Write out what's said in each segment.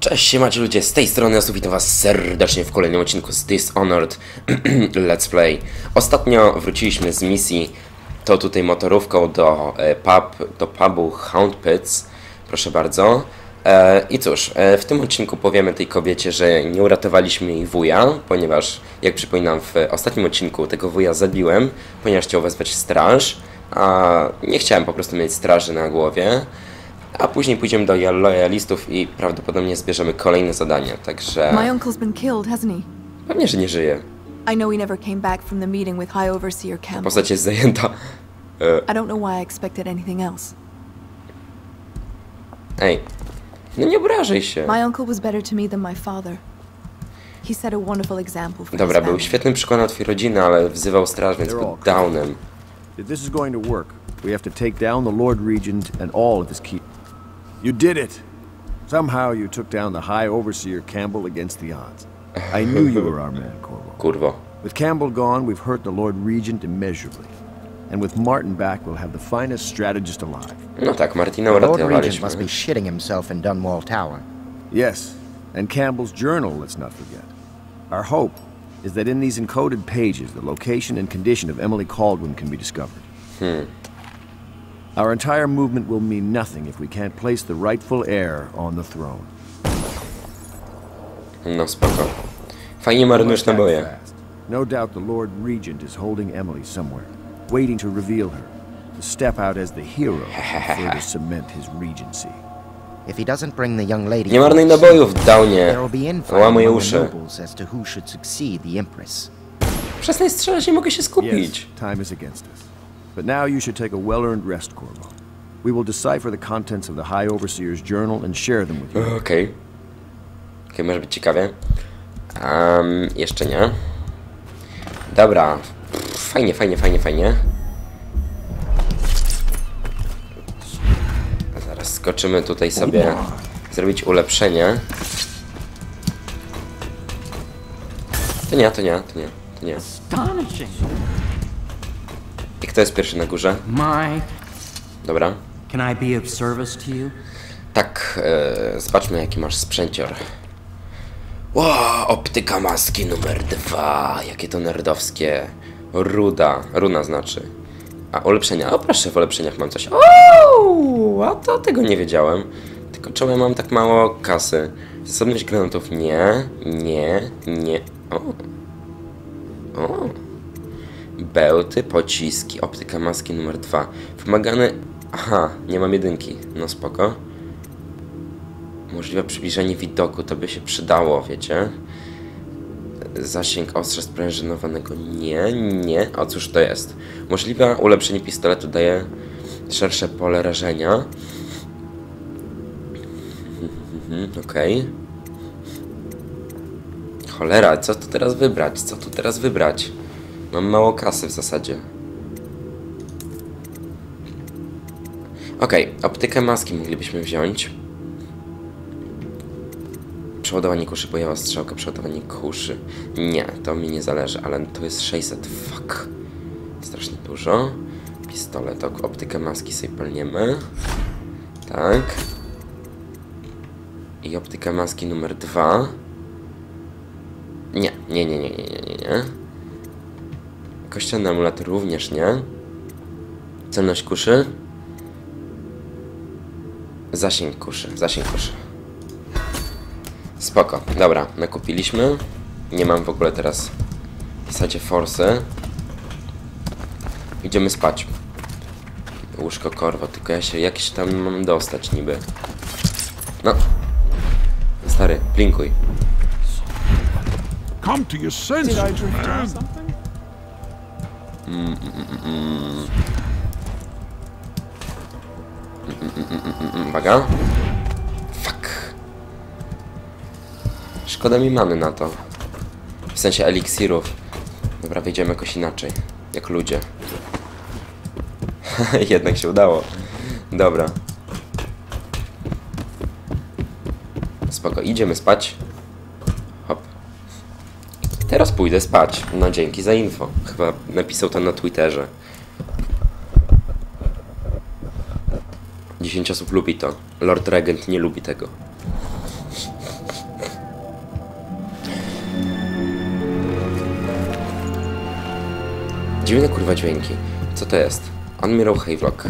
Cześć, siemacie ludzie, z tej strony Osób witam was serdecznie w kolejnym odcinku z Dishonored Let's Play. Ostatnio wróciliśmy z misji, to tutaj motorówką do, e, pub, do pubu Hound Pits, proszę bardzo. E, I cóż, e, w tym odcinku powiemy tej kobiecie, że nie uratowaliśmy jej wuja, ponieważ, jak przypominam, w ostatnim odcinku tego wuja zabiłem, ponieważ chciał wezwać straż, a nie chciałem po prostu mieć straży na głowie. A później pójdziemy do lojalistów i prawdopodobnie zbierzemy kolejne zadania, także My uncle's been killed, hasn't he? pewnie, że nie żyje. I know he never came back from the meeting with High Overseer Campbell. Postać jest zajęta. I don't know why I expected anything else. Ej, no nie obrażaj się. My uncle was better to me than my father. He set a wonderful example for Dobra, był świetnym przykładem twojej rodziny, ale wzywał straż, więc all downem. If this is going to work, we have to take down the Lord Regent and all of his keep. You did it! Somehow you took down the High Overseer Campbell against the odds. I knew you were our man, Corvo. Kurwo. With Campbell gone, we've hurt the Lord Regent immeasurably. And with Martin back, we'll have the finest strategist alive. No tak, Martina Lord Regent must be shitting himself in Dunwall Tower. Yes, and Campbell's journal, let's not forget. Our hope is that in these encoded pages, the location and condition of Emily Caldwin can be discovered. Hmm. Our entire movement will mean nothing if we can't place the rightful heir on the throne. No spoko. Fajnie marnujesz Act naboje. fast. No doubt the Lord Regent is holding Emily somewhere, waiting to reveal her, to step out as the hero and further cement his regency. If he doesn't bring the young lady, Nie marnuj forth, nabojów downie. there will be infighting Łamuje among the uszy. nobles as to who should succeed the Empress. Przestań strzelać, nie mogę się Yes, time is against us. But now you should take a well-earned rest, Corvo. We will decipher the contents of the High Overseer's journal and share them with you. Okej. Okej, może być ciekawie. Um, jeszcze nie. Dobra. Fajnie, fajnie, fajnie, fajnie. Zaraz skoczymy tutaj sobie zrobić ulepszenie. To nie, to nie, to nie, to nie. Kto jest pierwszy na górze? My, Dobra. can I be of service to you? Tak, e, zobaczmy jaki masz sprzęcior. Ło, optyka maski numer dwa. Jakie to nerdowskie. Ruda, runa znaczy. A ulepszenia, o proszę, w ulepszeniach mam coś. O, a to tego nie wiedziałem. Tylko czemu ja mam tak mało kasy? Zasobność granatów nie, nie, nie. O. O. Bełty, pociski, optyka maski numer dwa. Wymagany... Aha, nie mam jedynki. No spoko. Możliwe przybliżenie widoku, to by się przydało, wiecie? Zasięg ostrza sprężynowanego nie, nie. O cóż to jest? Możliwe ulepszenie pistoletu daje szersze pole rażenia. Mhm, Okej. Cholera, co tu teraz wybrać? Co tu teraz wybrać? Mam mało kasy w zasadzie. Okej, optykę maski moglibyśmy wziąć. Przeładowanie kuszy, bojała strzałka, przeładowanie kuszy. Nie, to mi nie zależy, ale to jest 600, fuck. Strasznie dużo. Pistolet, optykę maski sobie palniemy. Tak. I optykę maski numer dwa. Nie, nie, nie, nie, nie, nie, nie, nie. Kościelny amulet również nie. Celność kuszy. Zasięg kuszy, zasięg kuszy. Spoko, dobra, nakupiliśmy. Nie mam w ogóle teraz w zasadzie forsy. Idziemy spać. Łóżko korwo, tylko ja się jakiś tam mam dostać niby. No. Stary, blinkuj. Come to your senses, man. Mm, Uwaga. Fuck. Szkoda mi mamy na to. W sensie eliksirów. Dobra, wyjdziemy jakoś inaczej. Jak ludzie. Jednak się udało. Dobra. Spoko, idziemy spać pójdę spać. No dzięki za info. Chyba napisał to na Twitterze. 10 osób lubi to. Lord Regent nie lubi tego. Dziwne kurwa dźwięki. Co to jest? Admiral Havelock.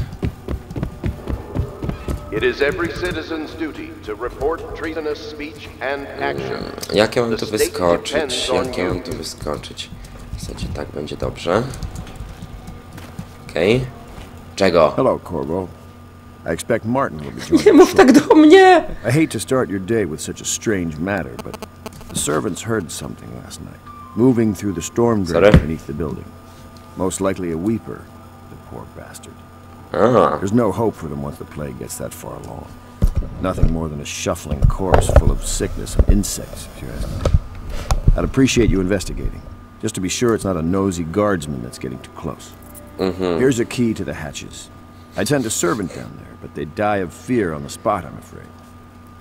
It is every citizen's duty to report treasonous speech and action. Jak ja mam The tu wyskoczyć? depends Jak ja mam you. tu wyskoczyć? W zasadzie tak będzie dobrze. Okej. Czego? Hello, Corvo. I expect Martin will be Nie joining mów us tak do mnie! I hate to start your day with such a strange matter, but the servants heard something last night, moving through the storm drain beneath the building. Most likely a weeper, the poor bastard. A, There's no hope for them once the plague gets that far along. Nothing more than a shuffling corpse full of sickness and insects, if you ask me. I'd appreciate you investigating, just to be sure it's not a nosy guardsman that's getting too close. Mm-hmm. Here's a key to the hatches. I'd send a servant down there, but they'd die of fear on the spot, I'm afraid.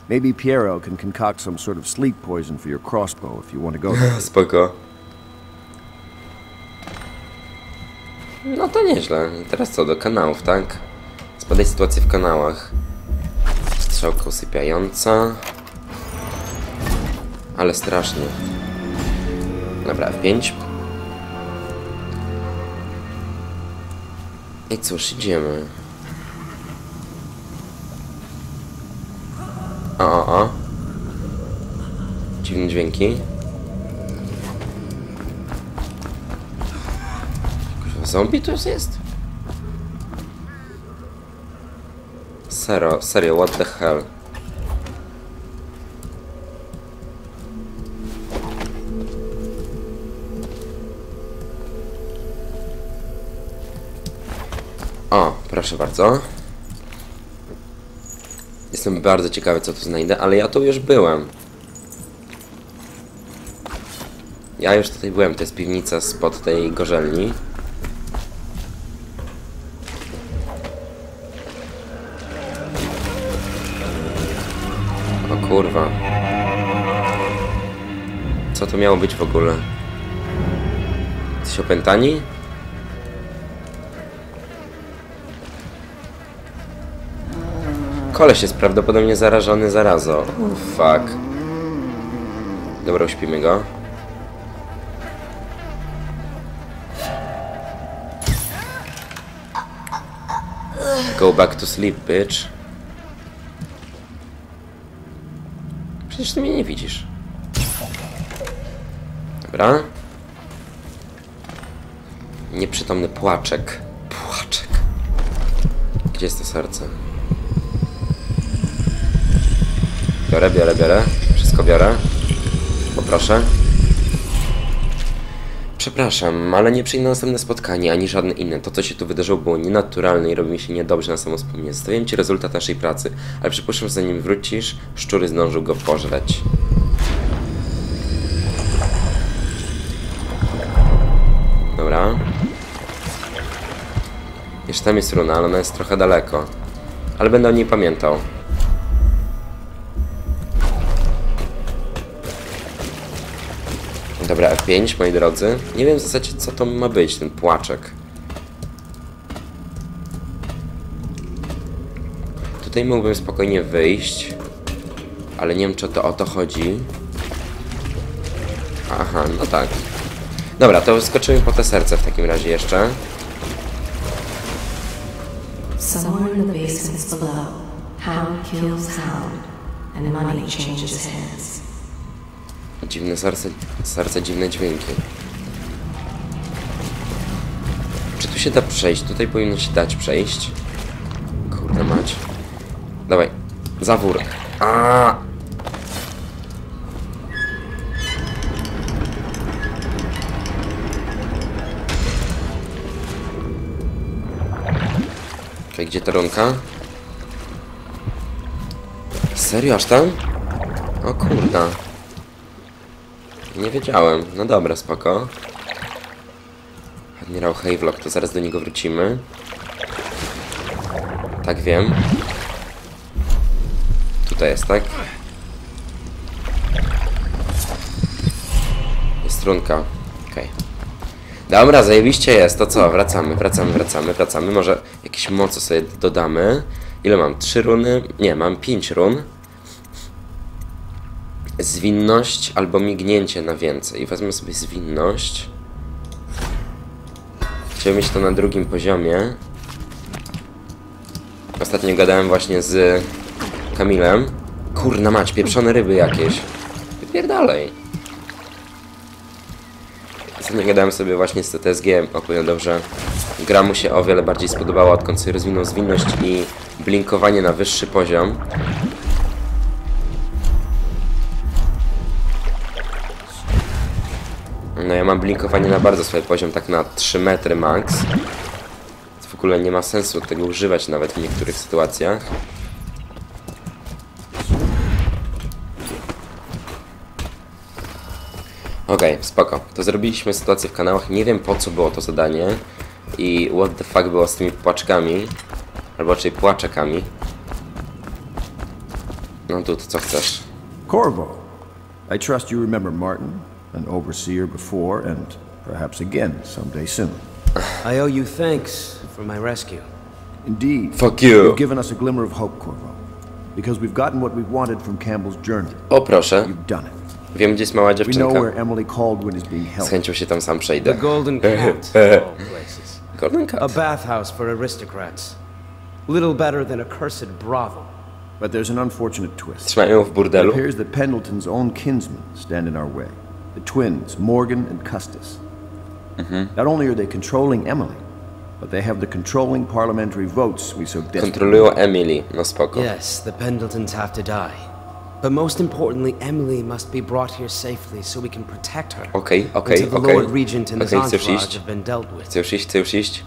Maybe Piero can concoct some sort of sleep poison for your crossbow if you want to go there. spoko. No to nieźle. I teraz co, do kanałów, tak? Spadaj sytuację w kanałach. Strzałka usypiająca. Ale strasznie. Dobra, F5. I cóż, idziemy. O, o, o. Dziwne dźwięki. Zombie tu jest? Serio, serio, what the hell? O, proszę bardzo. Jestem bardzo ciekawy, co tu znajdę, ale ja tu już byłem. Ja już tutaj byłem, to jest piwnica spod tej gorzelni. O kurwa. Co to miało być w ogóle? Jesteś opętani? Koleś jest prawdopodobnie zarażony zarazą. Fuck. Dobra, uśpimy go. Go back to sleep, bitch. Przecież ty mnie nie widzisz. Dobra. Nieprzytomny płaczek. Płaczek. Gdzie jest to serce? Biorę, biorę, biorę. Wszystko biorę. Poproszę. Przepraszam, ale nie przyjdę na następne spotkanie, ani żadne inne. To, co się tu wydarzyło, było nienaturalne i robi mi się niedobrze na samo wspomnienie. Zostawiam ci rezultat naszej pracy, ale przypuszczam, że zanim wrócisz, szczury zdążył go pożreć. Dobra. Jeszcze tam jest runa, ale ona jest trochę daleko. Ale będę o niej pamiętał. Dobra, F5, moi drodzy. Nie wiem w zasadzie, co to ma być, ten płaczek. Tutaj mógłbym spokojnie wyjść. Ale nie wiem, czy to o to chodzi. Aha, no tak. Dobra, to skoczymy po te serce w takim razie jeszcze. Somewhere in the basements below, hound kills hound, and money changes hands. Dziwne serce, serce dziwne dźwięki. Czy tu się da przejść? Tutaj powinno się dać przejść. Kurde mać. Dawaj. Zawór. A! Okej, gdzie ta runka? Serio, aż tam? O kurda. Nie wiedziałem. No dobra, spoko. Admirał Havelock, to zaraz do niego wrócimy. Tak wiem. Tutaj jest, tak? Jest trunka. Okej. Dobra, zajebiście jest. To co? Wracamy, wracamy, wracamy, wracamy. Może jakieś moce sobie dodamy. Ile mam? Trzy runy? Nie, mam pięć run zwinność albo mignięcie na więcej. Wezmę sobie zwinność. chciał mieć to na drugim poziomie. Ostatnio gadałem właśnie z Kamilem. Kurna mać, pieprzone ryby jakieś. Wypierdalej. Ostatnio gadałem sobie właśnie z TTSG, opowiadał, że gra mu się o wiele bardziej spodobała, odkąd sobie rozwinął zwinność i blinkowanie na wyższy poziom. Blinkowanie na bardzo swój poziom, tak na 3 metry max. W ogóle nie ma sensu tego używać nawet w niektórych sytuacjach. Okej, spoko. To zrobiliśmy sytuację w kanałach. Nie wiem po co było to zadanie. I what the fuck było z tymi płaczkami. Albo raczej płaczekami. No tu, co chcesz? Corvo, I trust you remember Martin, an overseer before, and perhaps again someday soon. I owe you thanks for my rescue. Indeed. Fuck you. You've given us a glimmer of hope, Corvo. Because we've gotten what we wanted from Campbell's journey. O proszę. You've done it. Wiem gdzie jest mała We know dziewczynka. where Emily Caldwin is being Z held. chęcią się tam sam przejdę. The Golden Cat, of all places. Golden A bathhouse for aristocrats. Little better than a cursed brothel. But there's an unfortunate twist. Trzymają ją w It appears that Pendleton's own kinsmen stand in our way. The twins, Morgan and Custis. Not only are they controlling Emily, but they have the controlling parliamentary votes we so desperately Kontrolują Emily. No spoko. Yes, the Pendletons have to die. But most importantly, Emily must be brought here safely so we can protect her. Okay, okay, until the okej. Lord Regent and his Okej, chcesz entourage iść? have been dealt with. Chcę już iść, chcę już iść.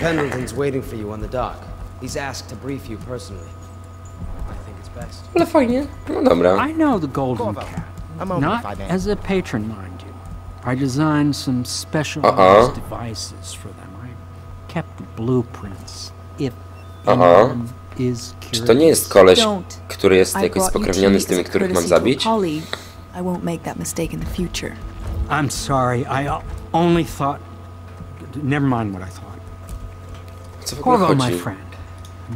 Pendleton's waiting for you on the dock. He's asked to brief you personally. I think it's best. Ale fajnie. No dobra. I know the Golden Cat. A moment, Not if I may. as a patron, mind you. I designed some specialized Uh-uh. devices for them. I kept blueprints. If Uh-huh. is curious. Czy to nie jest koleś, Don't. który jest I jakoś brought you spokrewniony tea z tymi, as a których mam to a zabić? colleague. I won't make that mistake in the future. I'm sorry. I only thought. Never mind what I thought. Co w ogóle Corvo, my friend.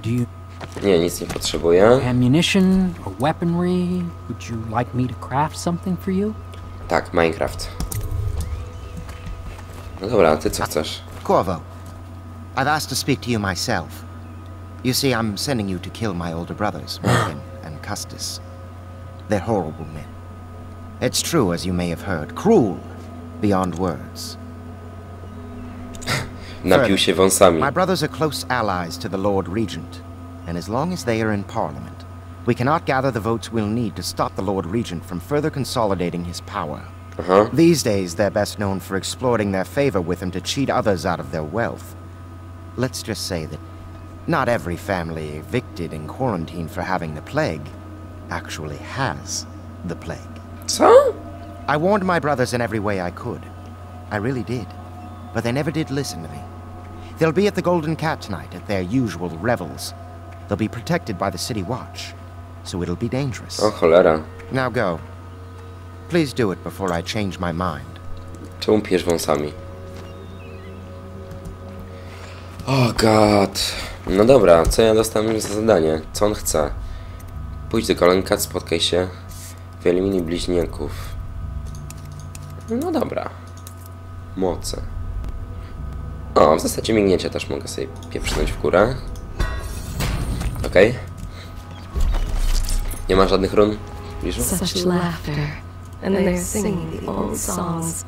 Do you Nie, nic nie potrzebuję. ammunition or weaponry? Would you like me to craft something for you? Tak, Minecraft. No dobra, ty co chcesz? Corvo, I've asked to speak to you myself. You see, I'm sending you to kill my older brothers, Morgan and Custis. They're horrible men. It's true, as you may have heard, cruel beyond words. Napił się wąsami. My brothers are close allies to the Lord Regent, and as long as they are in Parliament, we cannot gather the votes we'll need to stop the Lord Regent from further consolidating his power. Aha. These days, they're best known for exploiting their favor with him to cheat others out of their wealth. Let's just say that not every family evicted and quarantined for having the plague actually has the plague. So? I warned my brothers in every way I could. I really did. But they never did listen to me. They'll be at the Golden Cat tonight at their usual revels. They'll be protected by the City Watch, so it'll be dangerous. O cholera. Now go. Please do it before I change my mind. Czemu pijesz wąsami? O god. No dobra, co ja dostałem za zadanie? Co on chce? Pójdź do Golenka, spotkaj się. Wyeliminuj bliźniaków. No dobra. Moce. O, w zasadzie mignięcie też mogę sobie pieprznąć w górę. Okej. Nie ma żadnych run? Bliżu? Such laughter. And they're singing the old songs.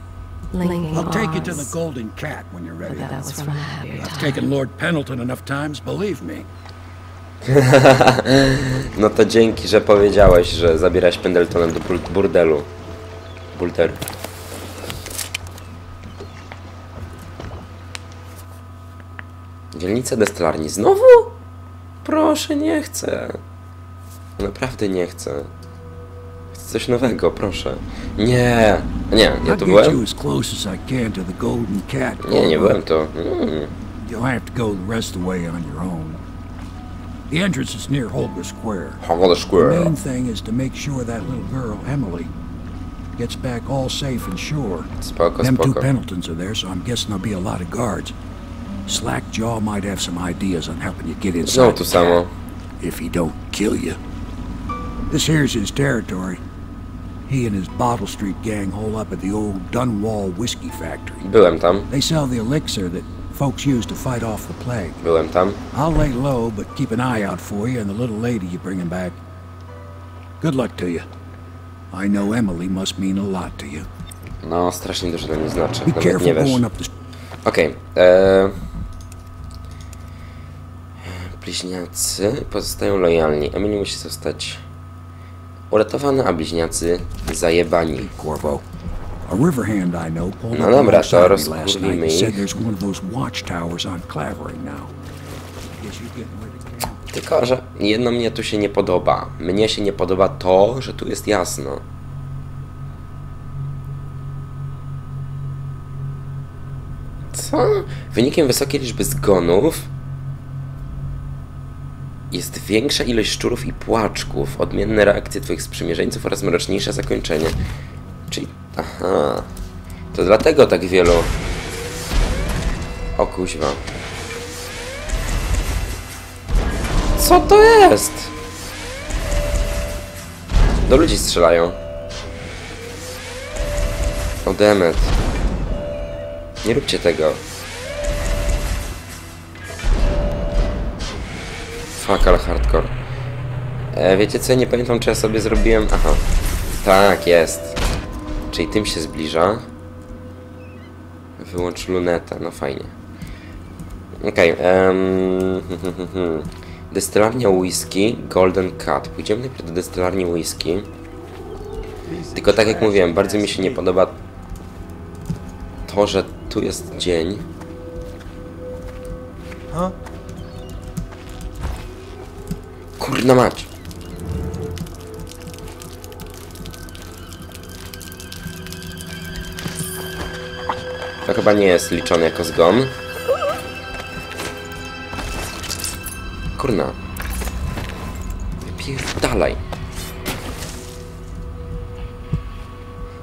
Linking I'll take you to the Golden Cat when you're ready. But that was from a I've taken Lord Pendleton enough times, believe me. No to dzięki, że powiedziałeś, że zabierałeś Pendletona do bur- burdelu. Bulter. Dzielnica destylarni znowu? Proszę, nie chcę. Naprawdę nie chcę. Chcę coś nowego, proszę. Nie, nie, ja I'll tu get byłem? as close as I can to the Golden Cat. Nie, nie Corvo. byłem tu. Mm. You'll have to go the rest of the way on your own. The entrance is near Holger Square. Holger Square. The main thing is to make sure that little girl, Emily, gets back all safe and sure. Spoko, Them two. Pendletons are there, so I'm guessing there'll be a lot of guards. Slackjaw might have some ideas on helping you get inside. Znowu tu the samo. cat, If he don't kill you. This here's his territory. He and his Bottle Street gang hole up at the old Dunwall Whiskey Factory. Byłem tam, They sell the elixir that folks use to fight off the plague. byłem tam. I'll lay low, but keep an eye out for you and the little lady you bringing back. Good luck to you. I know Emily must mean a lot to you. No, strasznie dużo dla mnie znaczy. Be Nawet nie careful wiesz. going up the Okej. Okay, bliźniacy pozostają lojalni. Emily musi zostać uratowana, a bliźniacy zajebani. Corvo. A river hand I know pulled No dobra, to rozkurwimy ich. Tylko, że jedno mnie tu się nie podoba. Mnie się nie podoba to, że tu jest jasno. Co? Wynikiem wysokiej liczby zgonów jest większa ilość szczurów i płaczków, odmienne reakcje twoich sprzymierzeńców oraz mroczniejsze zakończenie. Czyli... Aha... To dlatego tak wielu... O kuźwa. Co to jest? Do ludzi strzelają. O demet. Nie róbcie tego. Fuck, hardcore. E, wiecie co, nie pamiętam czy ja sobie zrobiłem... Aha. Tak, jest. Czyli tym się zbliża. Wyłącz lunetę, no fajnie. Okej, okay, Destylarnia whisky Golden Cut. Pójdziemy najpierw do destylarni whisky. Tylko tak jak mówiłem, bardzo mi się nie podoba to, że tu jest dzień. Kurna mać. To chyba nie jest liczone jako zgon. Kurna. Wypierdalaj.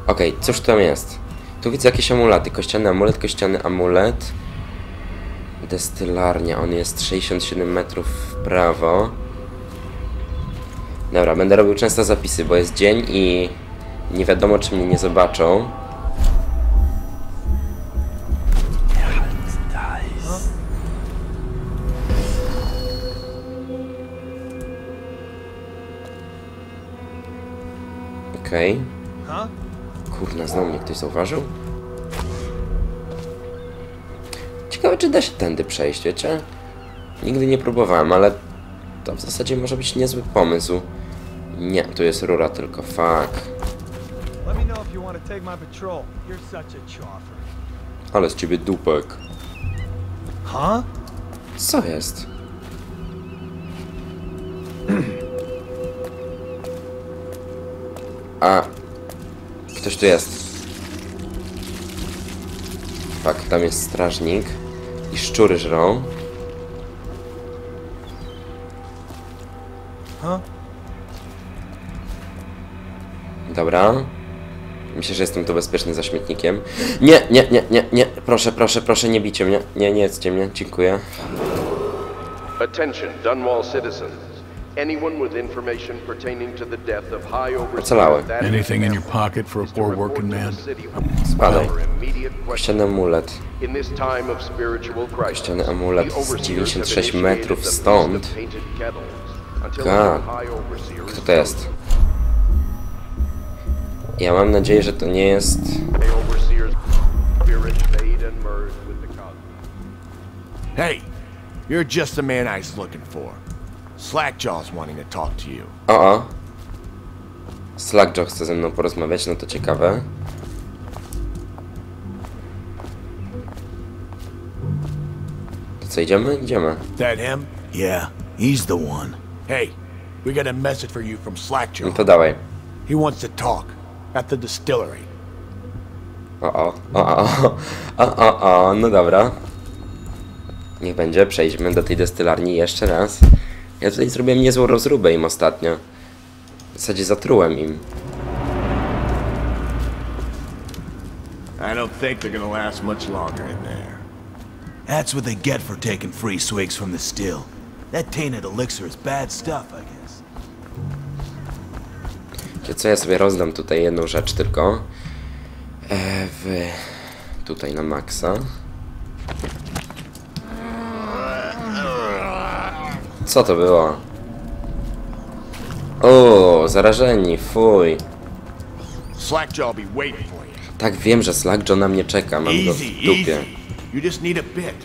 Okej, okay, cóż tam jest? Tu widzę jakieś amulety. Kościany amulet, kościany amulet. Destylarnia. On jest 67 metrów w prawo. Dobra, będę robił często zapisy, bo jest dzień i nie wiadomo, czy mnie nie zobaczą. Okej. Okay. Kurna, znowu mnie ktoś zauważył? Ciekawe, czy da się tędy przejść, wiecie? Nigdy nie próbowałem, ale to w zasadzie może być niezły pomysł. Nie, tu jest rura tylko, fuck. Ale z ciebie dupek. Huh? Co jest? A... Ktoś tu jest. Fak, tam jest strażnik. I szczury żrą. Dobra. Myślę, że jestem tu bezpieczny za śmietnikiem. Nie, nie, nie, nie, nie. Proszę, proszę, proszę, nie bicie mnie. Nie, nie jedzcie mnie. Dziękuję. Attention, Dunwall citizens. Anyone with information pertaining to the death of High Ocalały. Overseer Anything in your pocket for a poor working man? Spadaj. Kościany amulet. Kościany amulet z overseers 96 have metrów stąd. God. Kto to jest? Ja mam nadzieję, że to nie jest... High Overseer's spirit fade and merge with the cosmos. Hey, you're just the man I was looking for. Slackjaw's wanting to talk to you. O, o. Slackjaw chce ze mną porozmawiać, no to ciekawe. To co, idziemy? Idziemy. That him? Yeah, he's the one. Hey, we got a message for you from No Slackjaw. to dawaj. He wants to talk at the distillery. O, o, o, o, o, o, o, no dobra. Niech będzie, przejdźmy do tej destylarni jeszcze raz. Ja tutaj zrobiłem niezłą rozróbę im ostatnio. W zasadzie zatrułem im. I don't think they're gonna last much longer in there. That's what they get for taking free swigs from the still. That tainted elixir is bad stuff, I guess. Co, ja sobie rozdam tutaj jedną rzecz tylko. E, w... Tutaj na maksa. Co to było? O, zarażeni, fuj. Tak wiem, że Slackjaw na mnie czeka, mam go w dupie. You just need a bit.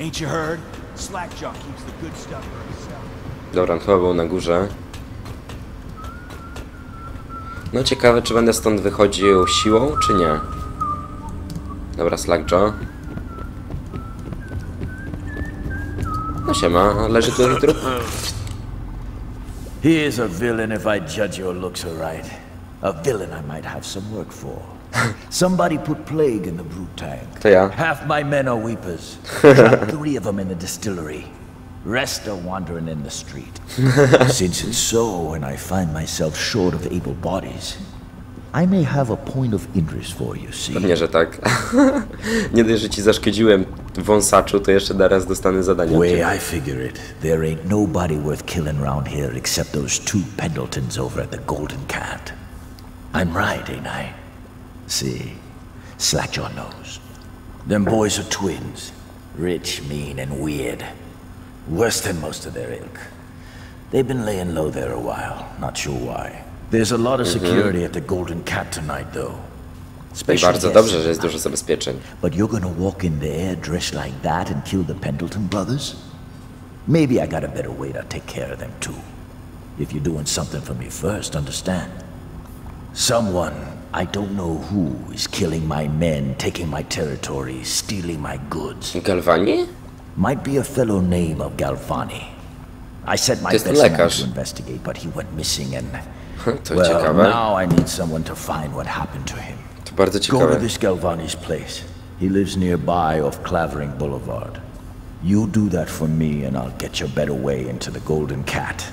Ain't you heard? Slackjaw keeps the good stuff for himself. Dobra, chyba był na górze. No ciekawe, czy będę stąd wychodził siłą, czy nie. Dobra, Slackjaw. No siema, leży tutaj trup. He is a villain if I judge your looks aright. A villain I might have some work for. Somebody put plague in the tank. To ja. Half my men are weepers. Three of them in the distillery. Rest are wandering in the street. Since it's so, and I find myself short of able bodies, I may have a point of interest for you, see? Pewnie, że tak. nie dość, że ci zaszkodziłem wąsaczu, to jeszcze teraz dostanę zadanie. Way. I figure it, there ain't nobody worth killing round here except those two Pendletons over at the Golden Cat. I'm right, ain't I? See, slack your nose. Them boys are twins. Rich, mean, and weird. Worse than most of their ilk. They've been laying low there a while, not sure why. There's a lot of mhm. security at the Golden Cat tonight, though. I Special bardzo dobrze, że jest dużo zabezpieczeń. But you're gonna walk in there dressed like that and kill the Pendleton brothers? Maybe I got a better way to take care of them too. If you're doing something for me first, understand. Someone, I don't know who, is killing my men, taking my territory, stealing my goods. Galvani? Might be a fellow named of Galvani. I sent my best man to investigate, but he went missing and... To well, ciekawe. now I need someone to find what happened to him. To bardzo Go to ciekawe. this Galvani's place. He lives nearby off Clavering Boulevard. You do that for me and I'll get you a better way into the Golden Cat.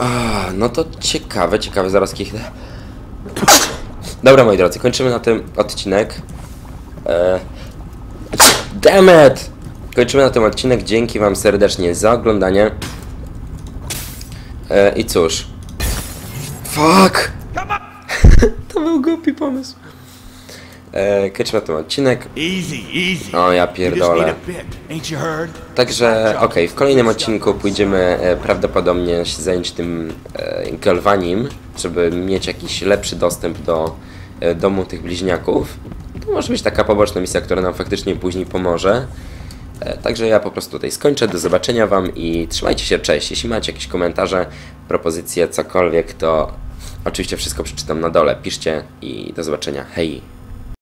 A, no to ciekawe, ciekawe, zaraz kichnę. Dobra, moi drodzy, kończymy na tym odcinek. E... Damn it! Kończymy na tym odcinek, dzięki wam serdecznie za oglądanie. E, I cóż. Fuck! to był głupi pomysł. E, kończymy na tym odcinek. Easy, easy. O, ja pierdolę. Także, okej, w kolejnym odcinku pójdziemy e, prawdopodobnie się zająć tym e, galwanim, żeby mieć jakiś lepszy dostęp do e, domu tych bliźniaków. To może być taka poboczna misja, która nam faktycznie później pomoże. E, także ja po prostu tutaj skończę. Do zobaczenia Wam i trzymajcie się, cześć. Jeśli macie jakieś komentarze, propozycje, cokolwiek, to oczywiście wszystko przeczytam na dole. Piszcie i do zobaczenia. Hej!